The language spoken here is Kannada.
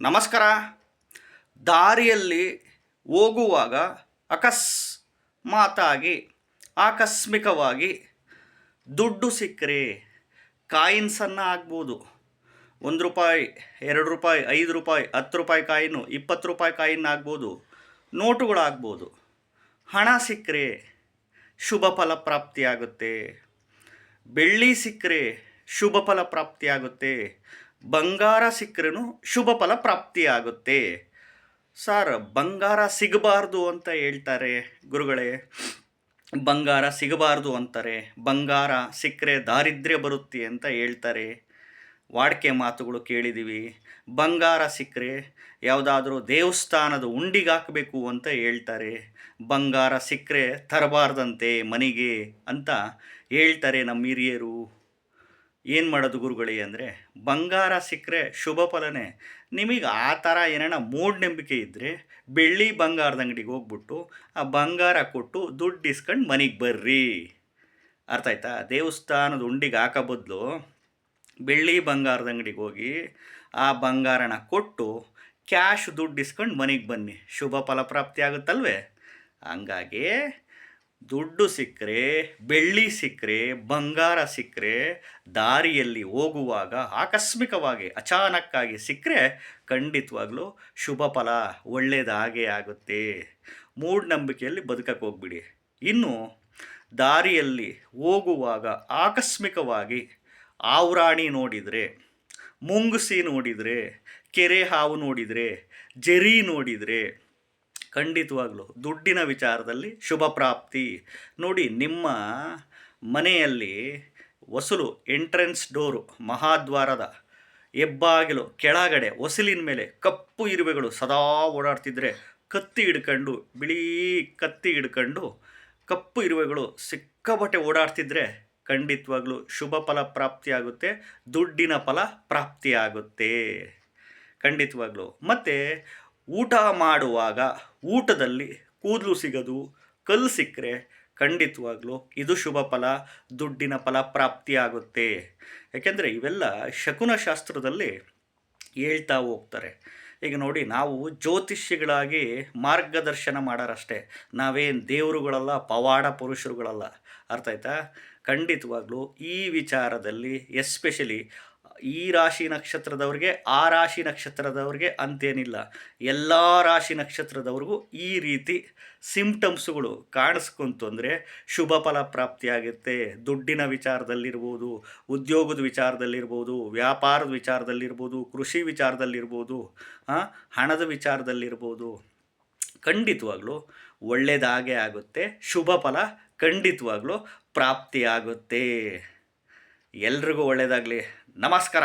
ನಮಸ್ಕಾರ. ದಾರಿಯಲ್ಲಿ ಹೋಗುವಾಗ ಅಕಸ್ಮಾತಾಗಿ ಆಕಸ್ಮಿಕವಾಗಿ ದುಡ್ಡು ಸಿಕ್ಕರೆ ಕಾಯಿನ್ಸನ್ನು ಆಗ್ಬೋದು. ಒಂದು ರೂಪಾಯಿ, ಎರಡು ರೂಪಾಯಿ, ಐದು ರೂಪಾಯಿ, ಹತ್ತು ರೂಪಾಯಿ ಕಾಯಿನು, ಇಪ್ಪತ್ತು ರೂಪಾಯಿ ಕಾಯಿನ್ ಆಗ್ಬೋದು. ನೋಟುಗಳಾಗ್ಬೋದು. ಹಣ ಸಿಕ್ಕರೆ ಶುಭ ಫಲ ಪ್ರಾಪ್ತಿಯಾಗುತ್ತೆ. ಬೆಳ್ಳಿ ಸಿಕ್ಕರೆ ಶುಭ ಫಲ ಪ್ರಾಪ್ತಿಯಾಗುತ್ತೆ. ಬಂಗಾರ ಸಿಕ್ಕರೂ ಶುಭ ಫಲ ಪ್ರಾಪ್ತಿಯಾಗುತ್ತೆ. ಸರ್, ಬಂಗಾರ ಸಿಗಬಾರ್ದು ಅಂತ ಹೇಳ್ತಾರೆ ಗುರುಗಳೇ. ಬಂಗಾರ ಸಿಗಬಾರ್ದು ಅಂತಾರೆ. ಬಂಗಾರ ಸಿಕ್ಕರೆ ದಾರಿದ್ರ್ಯ ಬರುತ್ತೆ ಅಂತ ಹೇಳ್ತಾರೆ. ವಾಡಿಕೆ ಮಾತುಗಳು ಕೇಳಿದ್ದೀವಿ ಬಂಗಾರ ಸಿಕ್ಕರೆ ಯಾವುದಾದ್ರೂ ದೇವಸ್ಥಾನದ ಉಂಡಿಗೆ ಹಾಕಬೇಕು ಅಂತ ಹೇಳ್ತಾರೆ. ಬಂಗಾರ ಸಿಕ್ಕರೆ ತರಬಾರ್ದಂತೆ ಮನೆಗೆ ಅಂತ ಹೇಳ್ತಾರೆ ನಮ್ಮ ಹಿರಿಯರು. ಏನು ಮಾಡೋದು ಗುರುಗಳೇ ಅಂದರೆ, ಬಂಗಾರ ಸಿಕ್ಕರೆ ಶುಭ ಫಲನೇ. ನಿಮಗೆ ಆ ಥರ ಏನಾರ ಮೂಢನಂಬಿಕೆ ಇದ್ದರೆ ಬೆಳ್ಳಿ ಬಂಗಾರದ ಅಂಗಡಿಗೆ ಹೋಗ್ಬಿಟ್ಟು, ಆ ಬಂಗಾರ ಕೊಟ್ಟು ದುಡ್ಡು ಇಸ್ಕೊಂಡು ಮನೆಗೆ ಬರ್ರಿ. ಅರ್ಥ ಆಯ್ತಾ? ದೇವಸ್ಥಾನದ ಉಂಡಿಗೆ ಹಾಕೋ ಬದಲು ಬೆಳ್ಳಿ ಬಂಗಾರದ ಅಂಗಡಿಗೆ ಹೋಗಿ ಆ ಬಂಗಾರನ ಕೊಟ್ಟು ಕ್ಯಾಶ್ ದುಡ್ಡು ಇಸ್ಕೊಂಡು ಮನೆಗೆ ಬನ್ನಿ. ಶುಭ ಫಲಪ್ರಾಪ್ತಿ ಆಗುತ್ತಲ್ವೇ? ಹಂಗಾಗಿ ದುಡ್ಡು ಸಿಕ್ಕರೆ, ಬೆಳ್ಳಿ ಸಿಕ್ಕರೆ, ಬಂಗಾರ ಸಿಕ್ಕರೆ ದಾರಿಯಲ್ಲಿ ಹೋಗುವಾಗ ಆಕಸ್ಮಿಕವಾಗಿ, ಅಚಾನಕ್ಕಾಗಿ ಸಿಕ್ಕರೆ ಖಂಡಿತವಾಗ್ಲೂ ಶುಭ ಫಲ ಒಳ್ಳೆಯದಾಗೇ ಆಗುತ್ತೆ. ಮೂಢನಂಬಿಕೆಯಲ್ಲಿ ಬದುಕಕ್ಕೆ ಹೋಗ್ಬಿಡಿ. ಇನ್ನು ದಾರಿಯಲ್ಲಿ ಹೋಗುವಾಗ ಆಕಸ್ಮಿಕವಾಗಿ ಆವ್ರಾಣಿ ನೋಡಿದರೆ, ಮುಂಗುಸಿ ನೋಡಿದರೆ, ಕೆರೆ ಹಾವು ನೋಡಿದರೆ, ಜರಿ ನೋಡಿದರೆ ಖಂಡಿತವಾಗ್ಲೂ ದುಡ್ಡಿನ ವಿಚಾರದಲ್ಲಿ ಶುಭ ಪ್ರಾಪ್ತಿ. ನೋಡಿ, ನಿಮ್ಮ ಮನೆಯಲ್ಲಿ ವಸಲು ಎಂಟ್ರೆನ್ಸ್ ಡೋರು ಮಹಾದ್ವಾರದ ಹೆಬ್ಬಾಗಿಲು ಕೆಳಗಡೆ ಹೊಸಲಿನ ಮೇಲೆ ಕಪ್ಪು ಇರುವೆಗಳು ಸದಾ ಓಡಾಡ್ತಿದ್ರೆ ಕತ್ತಿ ಹಿಡ್ಕೊಂಡು, ಬಿಳಿ ಕತ್ತಿ ಹಿಡ್ಕೊಂಡು ಕಪ್ಪು ಇರುವೆಗಳು ಸಿಕ್ಕಾಪಟ್ಟೆ ಓಡಾಡ್ತಿದ್ರೆ ಖಂಡಿತವಾಗ್ಲೂ ಶುಭ ಫಲ ಪ್ರಾಪ್ತಿಯಾಗುತ್ತೆ, ದುಡ್ಡಿನ ಫಲ ಪ್ರಾಪ್ತಿಯಾಗುತ್ತೆ. ಖಂಡಿತವಾಗ್ಲೂ. ಮತ್ತು ಊಟ ಮಾಡುವಾಗ ಊಟದಲ್ಲಿ ಕೂದಲು ಸಿಗದು, ಕಲ್ಲು ಸಿಕ್ಕರೆ ಖಂಡಿತವಾಗ್ಲೂ ಇದು ಶುಭ ಫಲ, ದುಡ್ಡಿನ ಫಲ ಪ್ರಾಪ್ತಿಯಾಗುತ್ತೆ. ಯಾಕೆಂದರೆ ಇವೆಲ್ಲ ಶಕುನಶಾಸ್ತ್ರದಲ್ಲಿ ಹೇಳ್ತಾ ಹೋಗ್ತಾರೆ. ಈಗ ನೋಡಿ, ನಾವು ಜ್ಯೋತಿಷ್ಯಗಳಾಗಿ ಮಾರ್ಗದರ್ಶನ ಮಾಡೋರಷ್ಟೇ. ನಾವೇನು ದೇವರುಗಳಲ್ಲ, ಪವಾಡ ಪುರುಷರುಗಳಲ್ಲ. ಅರ್ಥ ಆಯ್ತಾ? ಖಂಡಿತವಾಗ್ಲೂ ಈ ವಿಚಾರದಲ್ಲಿ ಎಸ್ಪೆಷಲಿ ಈ ರಾಶಿ ನಕ್ಷತ್ರದವ್ರಿಗೆ, ಆ ರಾಶಿ ನಕ್ಷತ್ರದವ್ರಿಗೆ ಅಂತೇನಿಲ್ಲ. ಎಲ್ಲ ರಾಶಿ ನಕ್ಷತ್ರದವ್ರಿಗೂ ಈ ರೀತಿ ಸಿಂಪ್ಟಮ್ಸ್ಗಳು ಕಾಣಿಸ್ಕೊಂತು ಅಂದರೆ ಶುಭ ಫಲ ಪ್ರಾಪ್ತಿಯಾಗುತ್ತೆ. ದುಡ್ಡಿನ ವಿಚಾರದಲ್ಲಿರ್ಬೋದು, ಉದ್ಯೋಗದ ವಿಚಾರದಲ್ಲಿರ್ಬೋದು, ವ್ಯಾಪಾರದ ವಿಚಾರದಲ್ಲಿರ್ಬೋದು, ಕೃಷಿ ವಿಚಾರದಲ್ಲಿರ್ಬೋದು ಹಣದ ವಿಚಾರದಲ್ಲಿರ್ಬೋದು. ಖಂಡಿತವಾಗ್ಲೂ ಒಳ್ಳೆಯದಾಗೇ ಆಗುತ್ತೆ. ಶುಭ ಫಲ ಖಂಡಿತವಾಗ್ಲೂ ಪ್ರಾಪ್ತಿಯಾಗುತ್ತೆ. ಎಲ್ರಿಗೂ ಒಳ್ಳೆಯದಾಗಲಿ ನಮಸ್ಕಾರ